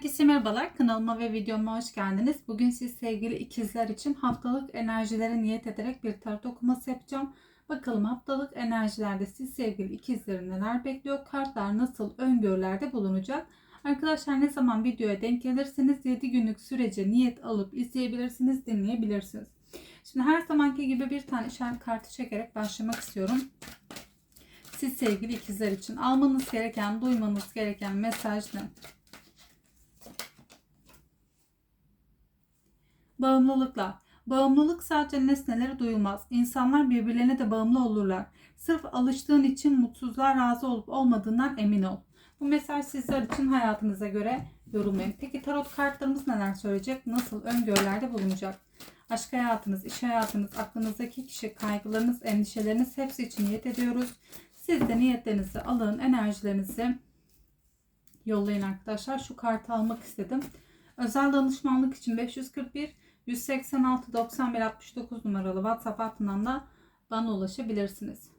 Herkese merhabalar. Kanalıma ve videoma hoş geldiniz. Bugün siz sevgili ikizler için haftalık enerjilere niyet ederek bir tarot okuması yapacağım. Bakalım haftalık enerjilerde siz sevgili ikizleri neler bekliyor? Kartlar nasıl öngörülerde bulunacak? Arkadaşlar ne zaman videoya denk gelirseniz 7 günlük sürece niyet alıp izleyebilirsiniz, dinleyebilirsiniz. Şimdi her zamanki gibi bir tane işaret kartı çekerek başlamak istiyorum. Siz sevgili ikizler için almanız gereken, duymanız gereken mesaj ne? Bağımlılıklar. Bağımlılık sadece nesnelere duyulmaz. İnsanlar birbirlerine de bağımlı olurlar. Sırf alıştığın için mutsuzluğa razı olup olmadığından emin ol. Bu mesaj sizler için hayatınıza göre yorumlayın. Peki tarot kartlarımız neler söyleyecek? Nasıl öngörülerde bulunacak? Aşk hayatınız, iş hayatınız, aklınızdaki kişi, kaygılarınız, endişeleriniz hepsi için niyet ediyoruz. Siz de niyetlerinizi alın, enerjilerinizi yollayın arkadaşlar. Şu kartı almak istedim. Özel danışmanlık için 541 186 91 69 numaralı WhatsApp hattından da bana ulaşabilirsiniz.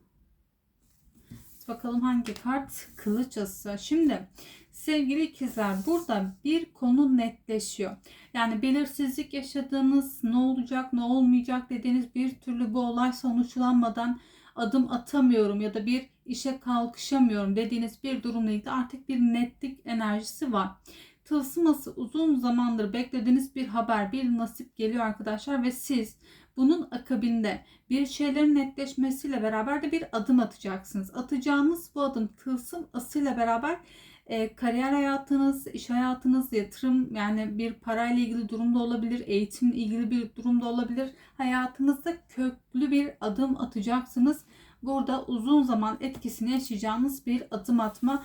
Bakalım hangi kart? Kılıç ası. Şimdi sevgili ikizler burada bir konu netleşiyor. Yani belirsizlik yaşadığınız ne olacak ne olmayacak dediğiniz bir türlü bu olay sonuçlanmadan adım atamıyorum ya da bir işe kalkışamıyorum dediğiniz bir durumla ilgili artık bir netlik enerjisi var. Tılsıması uzun zamandır beklediğiniz bir haber, bir nasip geliyor arkadaşlar ve siz bunun akabinde bir şeylerin netleşmesiyle beraber de bir adım atacaksınız. Atacağınız bu adım tılsım asıyla beraber e, kariyer hayatınız, iş hayatınız, yatırım yani bir parayla ilgili durumda olabilir, eğitimle ilgili bir durumda olabilir. Hayatınızda köklü bir adım atacaksınız. Burada uzun zaman etkisini yaşayacağınız bir adım atma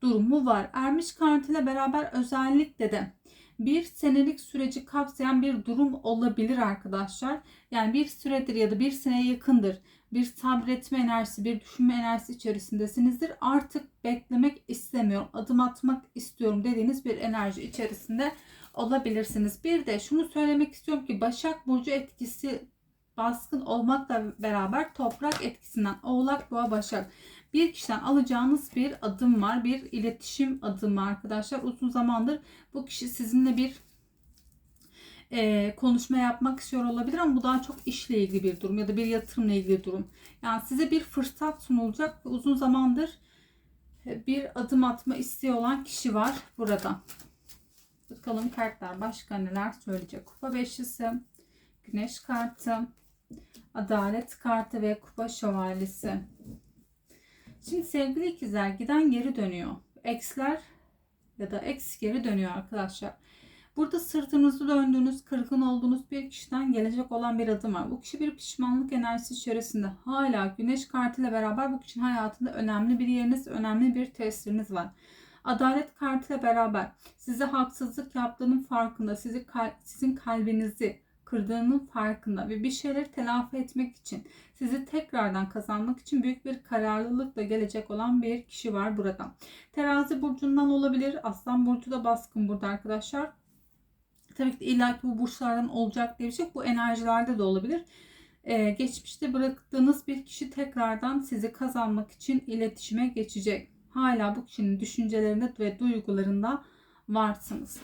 durumu var. Ermiş kartıyla beraber özellikle de bir senelik süreci kapsayan bir durum olabilir arkadaşlar. Yani bir süredir ya da bir seneye yakındır bir sabretme enerjisi, bir düşünme enerjisi içerisindesinizdir. Artık beklemek istemiyorum, adım atmak istiyorum dediğiniz bir enerji içerisinde olabilirsiniz. Bir de şunu söylemek istiyorum ki Başak Burcu etkisi baskın olmakla beraber toprak etkisinden Oğlak Boğa Başak bir kişiden alacağınız bir adım var. Bir iletişim adımı arkadaşlar. Uzun zamandır bu kişi sizinle bir e, konuşma yapmak istiyor olabilir ama bu daha çok işle ilgili bir durum ya da bir yatırımla ilgili durum. Yani size bir fırsat sunulacak ve uzun zamandır e, bir adım atma isteği olan kişi var burada. Bakalım kartlar başka neler söyleyecek. Kupa beşlisi, güneş kartı, adalet kartı ve kupa şövalyesi. Şimdi sevgili ikizler giden geri dönüyor. Eksler ya da eks geri dönüyor arkadaşlar. Burada sırtınızı döndüğünüz, kırgın olduğunuz bir kişiden gelecek olan bir adım var. Bu kişi bir pişmanlık enerjisi içerisinde. Hala güneş kartıyla beraber bu kişinin hayatında önemli bir yeriniz, önemli bir tesiriniz var. Adalet kartıyla beraber size haksızlık yaptığının farkında, sizi sizin kalbinizi kırdığının farkında ve bir şeyleri telafi etmek için, sizi tekrardan kazanmak için büyük bir kararlılıkla gelecek olan bir kişi var burada. Terazi burcundan olabilir. Aslan burcu da baskın burada arkadaşlar. Tabii ki illa ki bu burçlardan olacak diye bir şey Bu enerjilerde de olabilir. Ee, geçmişte bıraktığınız bir kişi tekrardan sizi kazanmak için iletişime geçecek. Hala bu kişinin düşüncelerinde ve duygularında varsınız.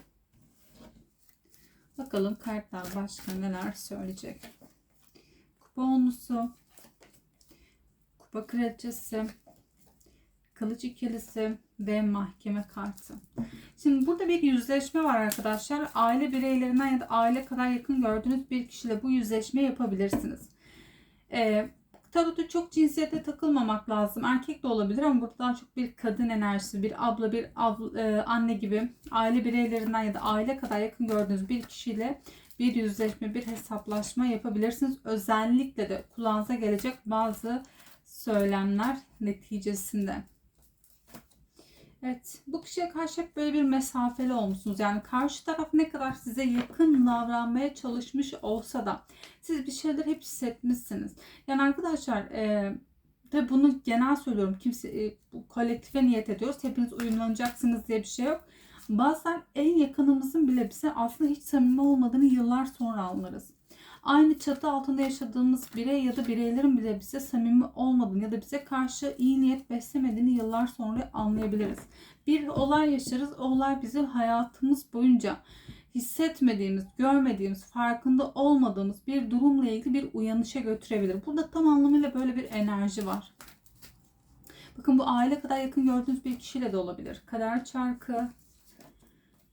Bakalım kartlar başka neler söyleyecek. Kupa onlusu, kupa kraliçesi, kılıç ikilisi ve mahkeme kartı. Şimdi burada bir yüzleşme var arkadaşlar. Aile bireylerinden ya da aile kadar yakın gördüğünüz bir kişiyle bu yüzleşme yapabilirsiniz. Ee, tarotta çok cinsiyete takılmamak lazım. Erkek de olabilir ama burada daha çok bir kadın enerjisi, bir abla, bir abla, e, anne gibi aile bireylerinden ya da aile kadar yakın gördüğünüz bir kişiyle bir yüzleşme, bir hesaplaşma yapabilirsiniz. Özellikle de kulağınıza gelecek bazı söylemler neticesinde. Evet bu kişiye karşı hep böyle bir mesafeli olmuşsunuz. Yani karşı taraf ne kadar size yakın davranmaya çalışmış olsa da siz bir şeyler hep hissetmişsiniz. Yani arkadaşlar e, tabi bunu genel söylüyorum. Kimse e, bu kolektife niyet ediyoruz. Hepiniz uyumlanacaksınız diye bir şey yok. Bazen en yakınımızın bile bize aslında hiç samimi olmadığını yıllar sonra anlarız. Aynı çatı altında yaşadığımız birey ya da bireylerin bile bize samimi olmadığını ya da bize karşı iyi niyet beslemediğini yıllar sonra anlayabiliriz. Bir olay yaşarız. O olay bizi hayatımız boyunca hissetmediğimiz, görmediğimiz, farkında olmadığımız bir durumla ilgili bir uyanışa götürebilir. Burada tam anlamıyla böyle bir enerji var. Bakın bu aile kadar yakın gördüğünüz bir kişiyle de olabilir. Kader çarkı,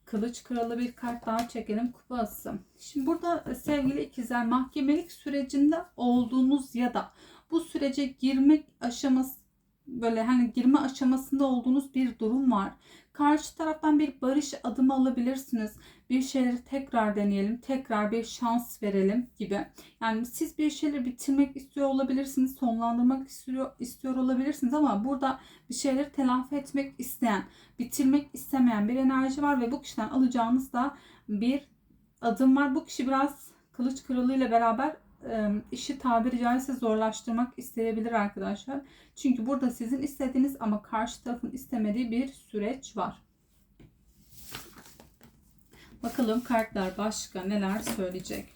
kılıç kralı bir kart daha çekelim. Kupası. Şimdi burada e, sevgili ikizler mahkemelik sürecinde olduğunuz ya da bu sürece girmek aşaması böyle hani girme aşamasında olduğunuz bir durum var. Karşı taraftan bir barış adımı alabilirsiniz. Bir şeyleri tekrar deneyelim, tekrar bir şans verelim gibi. Yani siz bir şeyleri bitirmek istiyor olabilirsiniz, sonlandırmak istiyor, istiyor olabilirsiniz ama burada bir şeyleri telafi etmek isteyen, bitirmek istemeyen bir enerji var ve bu kişiden alacağınız da bir adım var. Bu kişi biraz kılıç kralıyla beraber işi tabiri caizse zorlaştırmak isteyebilir arkadaşlar. Çünkü burada sizin istediğiniz ama karşı tarafın istemediği bir süreç var. Bakalım kartlar başka neler söyleyecek.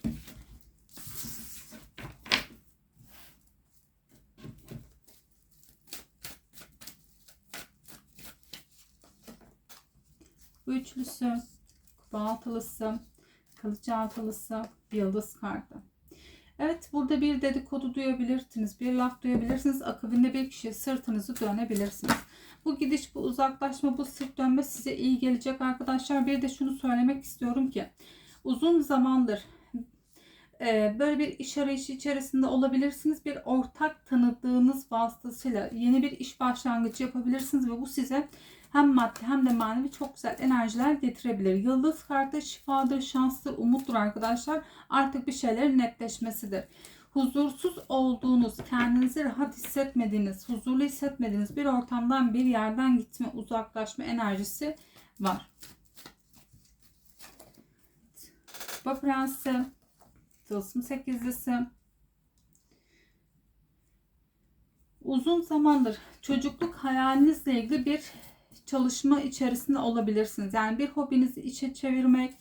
Üçlüsü, kupa altılısı, kılıç altılısı, yıldız kartı. Evet burada bir dedikodu duyabilirsiniz, bir laf duyabilirsiniz. Akabinde bir kişiye sırtınızı dönebilirsiniz. Bu gidiş, bu uzaklaşma, bu sırt dönme size iyi gelecek arkadaşlar. Bir de şunu söylemek istiyorum ki uzun zamandır böyle bir iş arayışı içerisinde olabilirsiniz. Bir ortak tanıdığınız vasıtasıyla yeni bir iş başlangıcı yapabilirsiniz ve bu size hem maddi hem de manevi çok güzel enerjiler getirebilir. Yıldız kartı şifadır, şanstır, umuttur arkadaşlar. Artık bir şeylerin netleşmesidir. Huzursuz olduğunuz, kendinizi rahat hissetmediğiniz, huzurlu hissetmediğiniz bir ortamdan bir yerden gitme, uzaklaşma enerjisi var. Kupa Prensi, Tılsım Sekizlisi, uzun zamandır çocukluk hayalinizle ilgili bir çalışma içerisinde olabilirsiniz. Yani bir hobinizi içe çevirmek,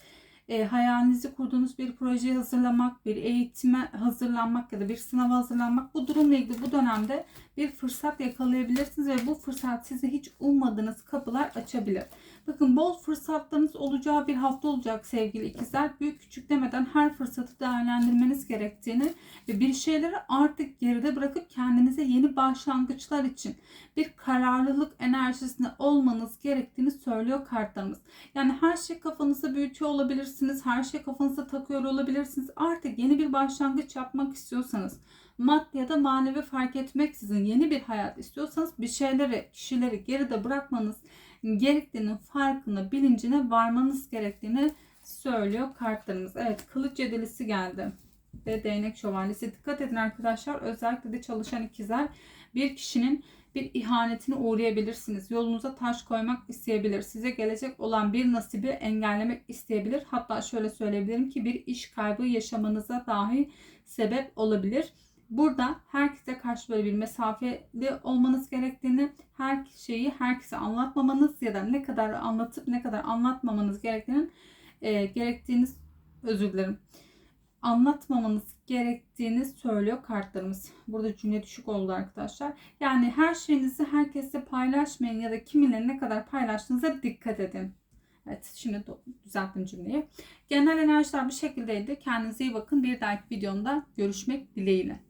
e, hayalinizi kurduğunuz bir projeyi hazırlamak, bir eğitime hazırlanmak ya da bir sınava hazırlanmak bu durumla ilgili bu dönemde bir fırsat yakalayabilirsiniz ve bu fırsat size hiç ummadığınız kapılar açabilir. Bakın bol fırsatlarınız olacağı bir hafta olacak sevgili ikizler. Büyük küçük demeden her fırsatı değerlendirmeniz gerektiğini ve bir şeyleri artık geride bırakıp kendinize yeni başlangıçlar için bir kararlılık enerjisinde olmanız gerektiğini söylüyor kartlarımız. Yani her şey kafanızda büyütüyor olabilirsiniz. Her şey kafanızda takıyor olabilirsiniz. Artık yeni bir başlangıç yapmak istiyorsanız maddi ya da manevi fark etmeksizin yeni bir hayat istiyorsanız bir şeyleri, kişileri geride bırakmanız gerektiğinin farkına, bilincine varmanız gerektiğini söylüyor kartlarımız. Evet kılıç yedilisi geldi. Ve değnek şövalyesi. Dikkat edin arkadaşlar. Özellikle de çalışan ikizler bir kişinin bir ihanetine uğrayabilirsiniz. Yolunuza taş koymak isteyebilir. Size gelecek olan bir nasibi engellemek isteyebilir. Hatta şöyle söyleyebilirim ki bir iş kaybı yaşamanıza dahi sebep olabilir. Burada herkese karşı böyle bir mesafeli olmanız gerektiğini, her şeyi herkese anlatmamanız ya da ne kadar anlatıp ne kadar anlatmamanız gerektiğini e, gerektiğini özür dilerim. Anlatmamanız gerektiğini söylüyor kartlarımız. Burada cümle düşük oldu arkadaşlar. Yani her şeyinizi herkese paylaşmayın ya da kiminle ne kadar paylaştığınıza dikkat edin. Evet şimdi düzelttim cümleyi. Genel enerjiler bu şekildeydi. Kendinize iyi bakın. Bir dahaki videomda görüşmek dileğiyle.